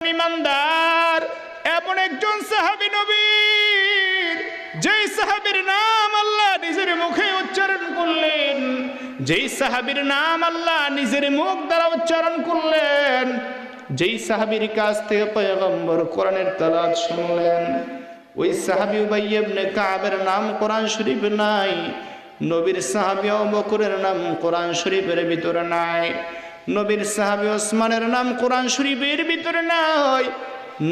ইমানদার, এমন একজন সাহাবী নবীর, যেই সাহাবীর নাম আল্লাহ নিজের মুখে উচ্চারণ করলেন, যেই সাহাবীর নাম আল্লাহ নিজের মুখ দ্বারা উচ্চারণ করলেন, যেই সাহাবীর কাছ থেকে পয়গম্বর কোরআনের তালাত শুনলেন, ওই সাহাবী উবাই কাবের নাম কোরআন শরীফ নাই, নবীর সাহাবী আবু নাম কোরআন শরীফের ভিতরে নাই। নবীর সাহাবী ওসমানের নাম কোরআন শরীফের ভিতরে নাই।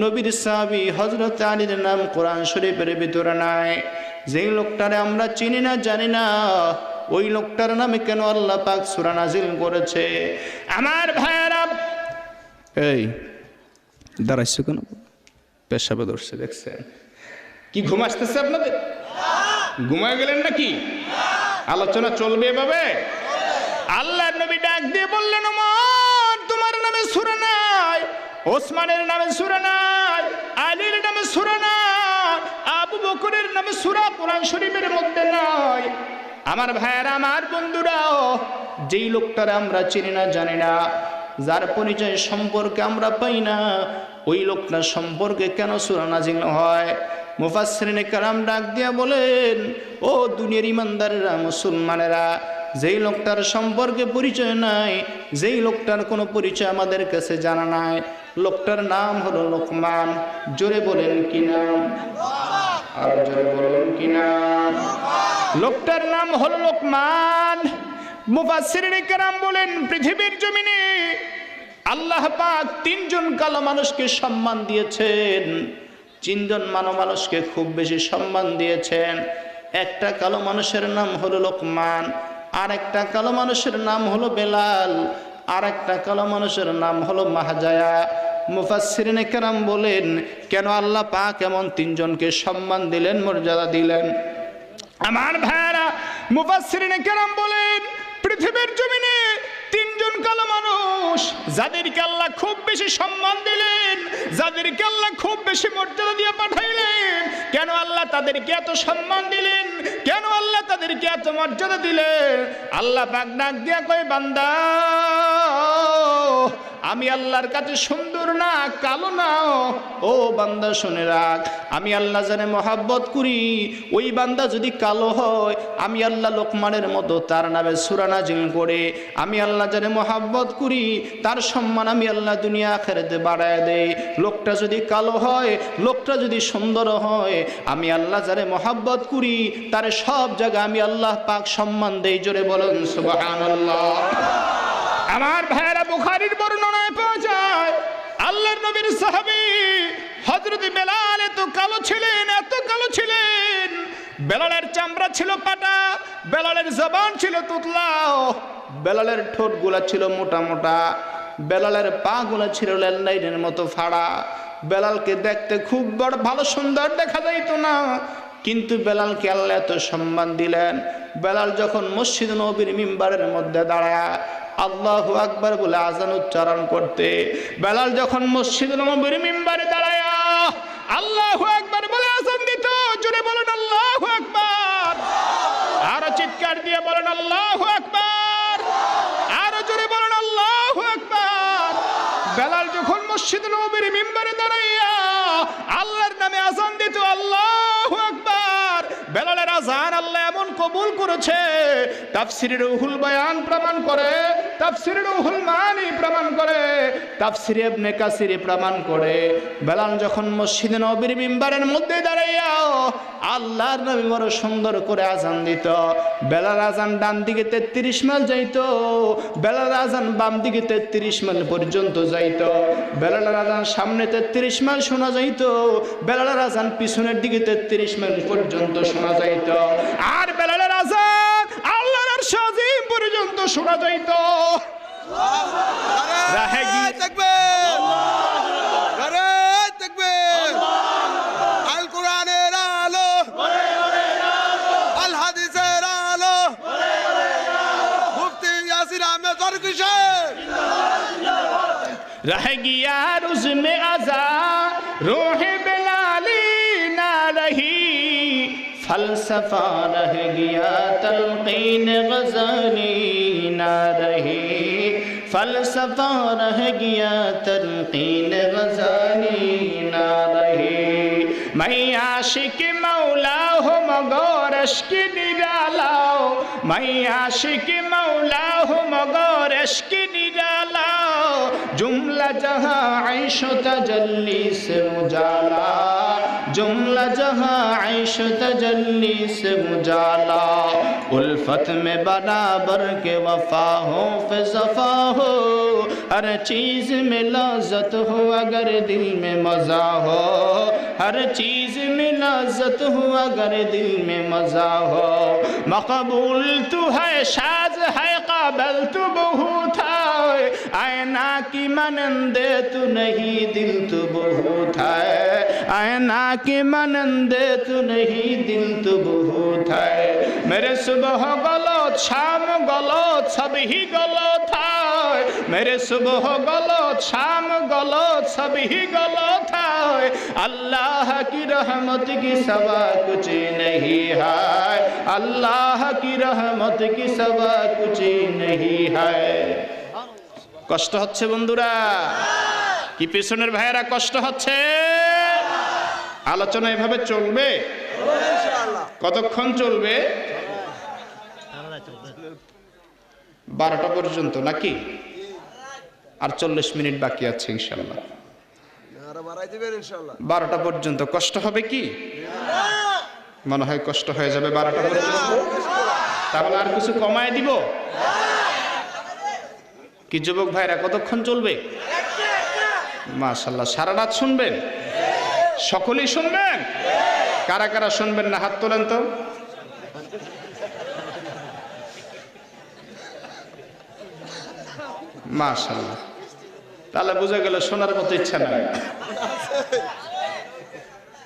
নবীর সাহাবী হজরত আলীর নাম কোরআন শরীফের ভিতরে নাই। যেই লোকটারে আমরা চিনি না, জানি না, ওই লোকটার নামে কেন আল্লাহ পাক সূরা নাজিল করেছে? আমার ভাইয়েরা, এই, দাঁড়াইছো কেন? পেশাবে ধরছে, দেখছেন? কি ঘুম আসতেছে আপনাদের? ঘুমায় গেলেন নাকি? আলোচনা চলবে এভাবে? আল্লাহ নবী ডাক দিয়ে বললেন, ওমর, তোমার নামে সুরা নাই, ওসমানের নামে সুরা নাই, আলীর নামে সুরা নাই, আবু বকরের নামে সুরা কোরআন শরীফের মধ্যে নাই। আমার ভাইয়েরা, আমার বন্ধুরাও, যেই লোকটারা আমরা চিনি না, জানি না, যার পরিচয় সম্পর্কে আমরা পাই না, ওই লোকটা সম্পর্কে কেন সুরা নাজিল হয়? মুফাসরিনে কারাম ডাক দিয়া বলেন, ও দুনিয়ার ইমানদারেরা, মুসলমানেরা যেই লোকটার সম্পর্কে পরিচয় নাই, যেই লোকটার কোনো পরিচয় আমাদের কাছে জানা নাই, লোকটার নাম হলো লোকমান। জোরে বলেন কি নাম? আর জোরে বলেন কি নাম? লোকটার নাম হলো লোকমান। মুফাসরিনে কারাম বলেন, পৃথিবীর জমিনে আল্লাহ পাক তিনজন কালো মানুষকে সম্মান দিয়েছেন। তিনজন মানব মানুষকে খুব বেশি সম্মান দিয়েছেন। একটা কালো মানুষের নাম হলো লোকমান। আর একটা কালো মানুষের নাম হলো বেলাল আর একটা কালো মানুষের নাম হলো মাহাজায়া। মুফাসিরাম বলেন, কেন আল্লাহ পা কেমন তিনজনকে সম্মান দিলেন, মর্যাদা দিলেন? আমার ভাইয়ারা মুফাসিরাম বলেন, পৃথিবীর জমিনে কালো মানুষ, যাদেরকে আল্লাহ খুব বেশি সম্মান দিলেন, যাদেরকে আল্লাহ খুব বেশি মর্যাদা দিয়ে পাঠাইলেন, কেন আল্লাহ তাদেরকে এত সম্মান দিলেন? কেন আল্লাহ তাদেরকে এত মর্যাদা দিলেন? আল্লাহ পাক দিয়া কয়, বান্দা আমি আল্লাহর কাছে সুন্দর না, কালো না, ও বান্দা শুনে রাখ। আমি আল্লাহ জানে মহাব্বত করি, ওই বান্দা যদি কালো হয়, আমি আল্লাহ লোকমানের মতো, তার নামে সুরানাজিল করে। আমি আল্লাহ জানে মহাব্বত করি, তার সম্মান আমি আল্লাহ দুনিয়া আখেরাতে বাড়ায় দেই। লোকটা যদি কালো হয়, লোকটা যদি সুন্দর হয়, আমি আল্লাহ জানে মহাব্বত করি, তার সব জায়গায় আমি আল্লাহ পাক সম্মান দেই। জোরে বলুন, সুবহানাল্লাহ। আমার ভাইয়েরা বুখারির বর্ণনায় পাওয়া যায়, আল্লাহর নবীর সাহাবী হযরত বেলাল এত কালো ছিলেন, এত কালো ছিলেন। বেলালের চামড়া ছিল পাটা, বেলালের জবান ছিল তুতলাও বেলালের ঠোঁটগুলা ছিল মোটা মোটা, বেলালের পা গুলা ছিল ল্যান্ডাইনের মতো ফাড়া। বেলালকে দেখতে খুব বড়, ভালো, সুন্দর দেখা যাইত না। কিন্তু বেলালকে আল্লাহ এত সম্মান দিলেন। বেলাল যখন মসজিদ নবীর মিম্বারের মধ্যে দাঁড়ায় আল্লাহ আকবার বলে আজান উচ্চারণ করতে। বেলাল যখন মসজিদ নবীর মিম্বারে দাঁড়ায়, আল্লাহ আকবার বলে আজান দিত, জোরে বলেন আল্লাহ আকবার। আরও চিৎকার দিয়ে বলেন আল্লাহ আকবার। আরও জোরে বলেন আল্লাহ আকবার। বেলাল যখন মসজিদ নবীর মিম্বারে দাঁড়াইয়া আল্লাহর নামে আজান দিত, আল্লাহ আকবার। বেলালের আজান আল্লাহ এমন কবুল করেছে তাফসিরের উহুল বয়ান প্রমাণ করে মাইল পর্যন্ত যাইতো সামনে তেত্রিশ মাইল শোনা যাইত, বেলালের আজান পিছনের দিকে তেত্রিশ মাইল পর্যন্ত শোনা যাইত। আর বেলালের আজান সাজিম পর্যন্ত শোনা যাইতো। রাহে গিয়ে- তাকবীর। আল কোরআনের আলো। फलसफा रह गया तलकीन गजली ना रही फलसफा रह गया तलकीन गजली मैं आशिक मौला हूँ मगर अश्क निरालाओ मैं आशिक मौला हूँ मगर अश्क निरालाओ जुमला जहाँ ऐश तजल्ली से मुजाला جملہ جہاں عیش تجلی سے مجالا، الفت میں برابر کے وفا ہو فصفا ہو۔ ہر چیز میں لازت ہو، اگر دل میں مزہ ہو۔ ہر چیز میں لازت ہو، اگر دل میں مزہ ہو۔ مقبول تو ہے شاز ہے، قابل تو بہو تھا۔ आयना की मनंदे तू नहीं दिल तू बहुत है आयना की मनंदे तू नहीं दिल तू बहुत है मेरे सुबह गलो शाम गलो सब ही गलो था मेरे सुबह गलो शाम गलो सब ही गलो था अल्लाह की रहमत की सवा कुछ नहीं है अल्लाह की रहमत की सवा कुछ नहीं है কষ্ট হচ্ছে বন্ধুরা। কি পেছনের ভাইয়েরা কষ্ট হচ্ছে? আলোচনা এভাবে চলবে? কতক্ষণ চলবে? বারোটা পর্যন্ত নাকি? আর চল্লিশ মিনিট বাকি আছে ইনশাল্লাহ। বারোটা পর্যন্ত কষ্ট হবে কি? মনে হয় কষ্ট হয়ে যাবে বারোটা পর্যন্ত। তাহলে আর কিছু কমায় দিব? কি যুবক ভাইরা, কতক্ষণ চলবে? মাশাল্লাহ সারা রাত শুনবেন? সকলেই শুনবেন? কারা কারা শুনবেন না? হাত তোলেন তো। মাশাল্লাহ তাহলে বোঝা গেল শোনার মতো ইচ্ছা নাই।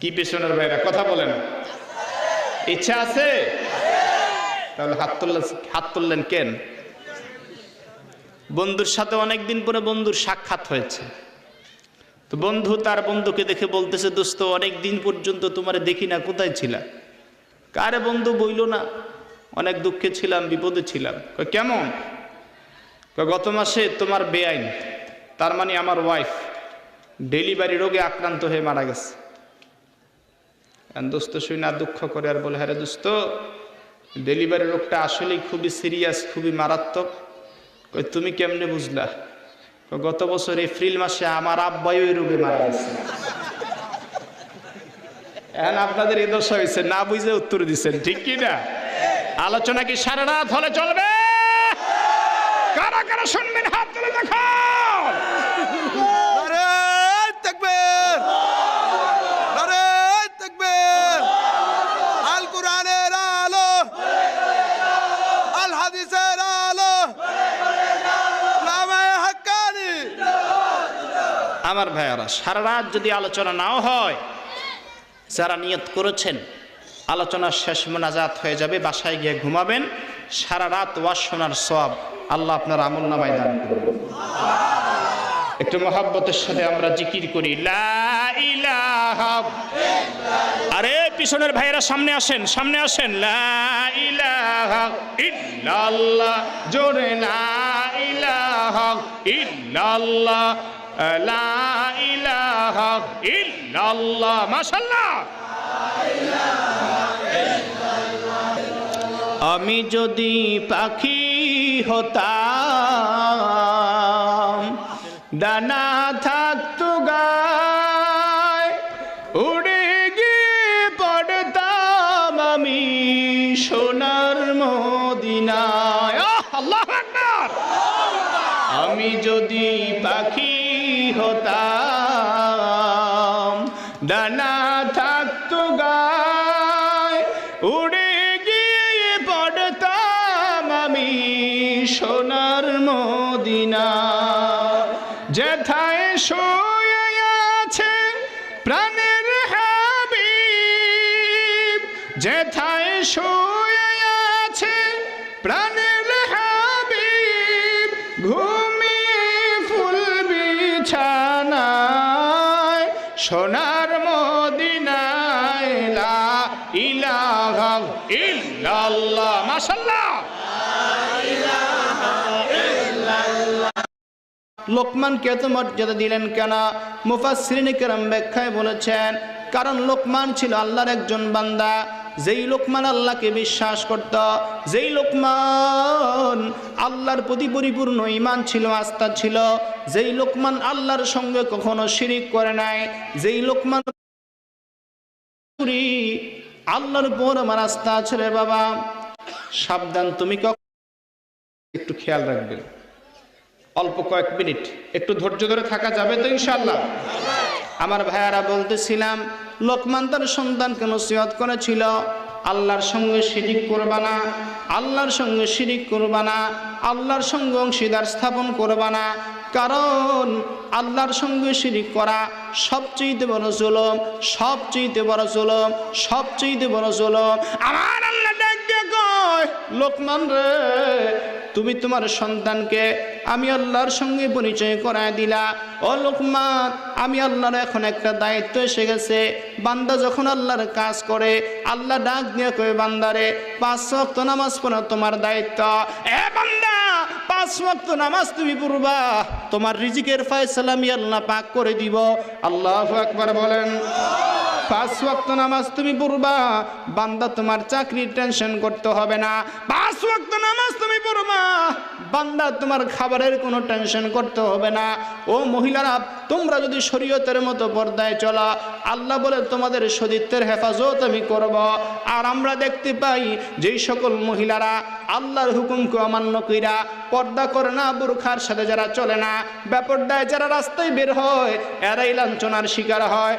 কি পেছনের ভাইরা, কথা বলেন। ইচ্ছা আছে? তাহলে হাত তুললেন হাত তুললেন কেন? বন্ধুর সাথে অনেকদিন পরে বন্ধুর সাক্ষাৎ হয়েছে। তো বন্ধু তার বন্ধুকে দেখে বলতেছে, দোস্ত অনেক দিন পর্যন্ত তোমারে দেখি না, কোথায় ছিলা? কারে বন্ধু, বইল না। অনেক দুঃখে ছিলাম, বিপদে ছিলাম। কেমন? গত মাসে তোমার বেআইন, তার মানে আমার ওয়াইফ ডেলিভারি রোগে আক্রান্ত হয়ে মারা গেছে। দোস্ত শুই না, দুঃখ করে আর বলে হ্যাঁ দোস্ত ডেলিভারি রোগটা আসলেই খুবই সিরিয়াস খুবই মারাত্মক। কই, তুমি কেমনে বুঝলা? গত বছর এপ্রিল মাসে আমার আব্বাই ওই রোগে মারা গেছে। এখন আপনাদের এই দশা হয়েছে না বুঝে উত্তর দিচ্ছেন ঠিক কি না? আলোচনা কি সারা রাত হলে চলবে? কারা কারা শুনবেন? হাত তুলে দেখাও আমার ভাইয়ারা, সারা রাত যদি আলোচনা নাও হয়, যারা নিয়ত করেছেন, আলোচনার শেষ মোনাজাত হয়ে যাবে, বাসায় গিয়ে ঘুমাবেন, সারা রাত ওয়াজ শোনার সব আল্লাহ আপনার আমল নামায় দান একটু মহাব্বতের সাথে আমরা জিকির করি আরে, পিছনের ভাইয়েরা সামনে আসেন সামনে আসেন জোরে, লা ইলাহা ইল্লাল্লাহ। আমি যদি পাখি হতাম, দানা থাকতো গায়, উড়ে গিয়ে পড়তাম আমি সোনার মদিনায়। আল্লাহু আমি যদি পাখি হতাম। ডানা থাকতো গায়, উড়ে গিয়ে পড়তাম আমি সোনার মদিনা। যেথায় শুয়ে আছে প্রাণের হাবিব, যেথায় শুয়ে আছে প্রাণের লোকমানকে এত মর্যাদা দিলেন কেন? মুফাসসিরিন কেরাম ব্যাখ্যায় বলেছেন, কারণ লোকমান ছিল আল্লাহর একজন বান্দা। যেই লোকমান আল্লাহকে বিশ্বাস করত, যেই লোকমান আল্লাহর প্রতি পরিপূর্ণ ইমান ছিল, আস্থা ছিল, যেই লোকমান আল্লাহর সঙ্গে কখনো শিরিক করে নাই, যেই লোকমান আল্লাহর উপর আমার আস্থা আছে রে বাবা। সাবধান, তুমি কখন একটু খেয়াল রাখবেন। অল্প কয়েক মিনিট, একটু ধৈর্য ধরে থাকা যাবে তো ইনশাল্লাহ আমার ভাইয়ারা বলতেছিলাম, লোকমান তার সন্তানকে নসিহত করেছিল, আল্লাহর সঙ্গে শিরিক করবা না, আল্লাহর সঙ্গে শিরিক করবা না, আল্লাহর সঙ্গে অংশীদার স্থাপন করবা না কারণ আল্লাহর সঙ্গে শিরিক করা সবচেয়ে বড় জুলম, সবচেয়ে বড় জুলম, সবচেয়ে বড় জুলম। আমার আল্লাহ লোকমান রে, তুমি তোমার সন্তানকে আমি আল্লাহর সঙ্গে পরিচয় করায় দিলা। ও লোকমান, আমি আল্লাহর এখন একটা দায়িত্ব এসে গেছে। বান্দা যখন আল্লাহর কাজ করে, আল্লাহ ডাক দিয়ে কয়ে বান্দারে পাঁচ নামাজ পড়া তোমার দায়িত্ব। এ বান্দা পাঁচ ওয়াক্ত নামাজ তুমি পড়বা। তোমার রিজিকের ফয়সালা আমি আল্লাহ পাক করে দিব। আল্লাহ আকবার বলেন। পাঁচ ওয়াক্ত নামাজ তুমি পড়বা, বান্দা তোমার চাকরির টেনশন করতে হবে না। পাঁচ ওয়াক্ত নামাজ তুমি পড়বা, বান্দা তোমার খাবারের কোনো টেনশন করতে হবে না। ও মহিলারা, তোমরা যদি শরীয়তের মতো পর্দায় চলা, আল্লাহ বলে তোমাদের সতীত্বের হেফাজত আমি করব। আর আমরা দেখতে পাই যেই সকল মহিলারা, আল্লাহর হুকুমকে অমান্য কইরা পর্দা করে না, বুরখার সাথে যারা চলে না ব্যাপারটায় যারা রাস্তায় বের হয়, এরাই লাঞ্ছনার শিকার হয়।